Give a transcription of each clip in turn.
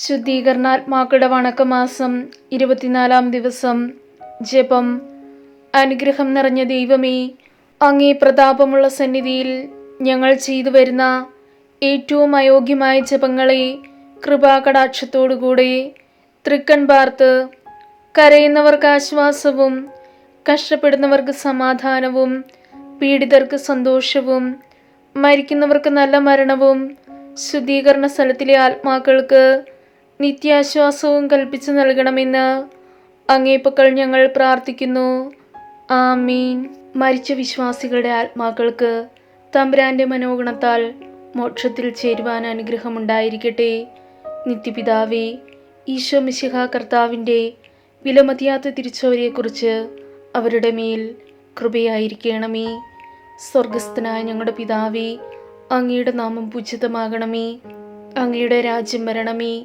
ശുദ്ധീകരണാത്മാക്കളുടെ വണക്കമാസം ഇരുപത്തിനാലാം ദിവസം. ജപം. അനുഗ്രഹം നിറഞ്ഞ ദൈവമേ അങ്ങേ പ്രതാപമുള്ള സന്നിധിയിൽ ഞങ്ങൾ ചെയ്തു വരുന്ന ഏറ്റവും അയോഗ്യമായ ജപങ്ങളെ കൃപാകടാക്ഷത്തോടുകൂടെ തൃക്കൺ പാർത്ത് കരയുന്നവർക്ക് ആശ്വാസവും കഷ്ടപ്പെടുന്നവർക്ക് സമാധാനവും പീഡിതർക്ക് സന്തോഷവും മരിക്കുന്നവർക്ക് നല്ല മരണവും ശുദ്ധീകരണ സ്ഥലത്തിലെ ആത്മാക്കൾക്ക് നിത്യാശ്വാസവും കൽപ്പിച്ചു നൽകണമെന്ന് അങ്ങേപ്പക്കൾ ഞങ്ങൾ പ്രാർത്ഥിക്കുന്നു. ആമീൻ. മരിച്ച വിശ്വാസികളുടെ ആത്മാക്കൾക്ക് തമ്പുരാന്റെ മനോഗുണത്താൽ മോക്ഷത്തിൽ ചേരുവാൻ അനുഗ്രഹമുണ്ടായിരിക്കട്ടെ. നിത്യപിതാവേ ഈശോ മിശിഹ കർത്താവിന്റെ വിലമതിയാത്ത തിരിച്ചവരെക്കുറിച്ച് അവരുടെ മേൽ കൃപയായിരിക്കണമേ. സ്വർഗസ്ഥനായ ഞങ്ങളുടെ പിതാവേ അങ്ങയുടെ നാമം പൂജിതമാകണമേ. അങ്ങയുടെ രാജ്യം വരണമേ.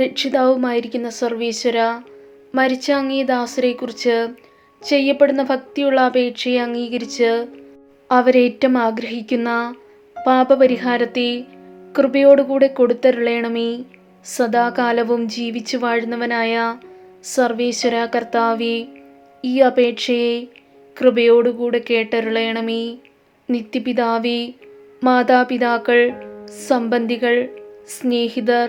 രക്ഷിതാവുമായിരിക്കുന്ന സർവീശ്വര മരിച്ച അങ്ങേ ദാസരെക്കുറിച്ച് ചെയ്യപ്പെടുന്ന ഭക്തിയുള്ള അപേക്ഷയെ അംഗീകരിച്ച് അവരേറ്റം ആഗ്രഹിക്കുന്ന പാപപരിഹാരത്തെ കൃപയോടുകൂടെ കൊടുത്തരുളയണമേ സദാകാലവും ജീവിച്ചു വാഴുന്നവനായ സർവേശ്വര കർത്താവെ ഈ അപേക്ഷയെ കൃപയോടുകൂടെ കേട്ടരുളയണമേ നിത്യപിതാവേ മാതാപിതാക്കൾ സംബന്ധികൾ സ്നേഹിതർ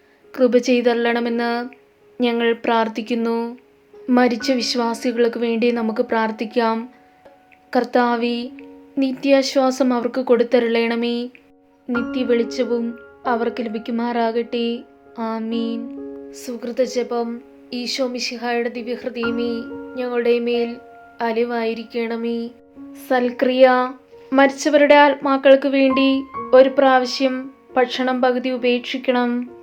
കൃപ ചെയ്തള്ളണമെന്ന് ഞങ്ങൾ പ്രാർത്ഥിക്കുന്നു. മരിച്ച വിശ്വാസികൾക്ക് വേണ്ടി നമുക്ക് പ്രാർത്ഥിക്കാം. കർത്താവി നിത്യാശ്വാസം അവർക്ക് കൊടുത്തരുളയണമേ നിത്യ വെളിച്ചവും അവർക്ക് ലഭിക്കുമാറാകട്ടെ. ആമീൻ. സുഹൃത ജപം ഈശോ മിശിഹായുടെ ദിവ്യഹൃദയമേ ഞങ്ങളുടെ മേൽ അലിവായിരിക്കണമേ. സൽക്രിയ മരിച്ചവരുടെ ആത്മാക്കൾക്ക് വേണ്ടി ഒരു പ്രാവശ്യം ഭക്ഷണം പകുതി ഉപേക്ഷിക്കണം.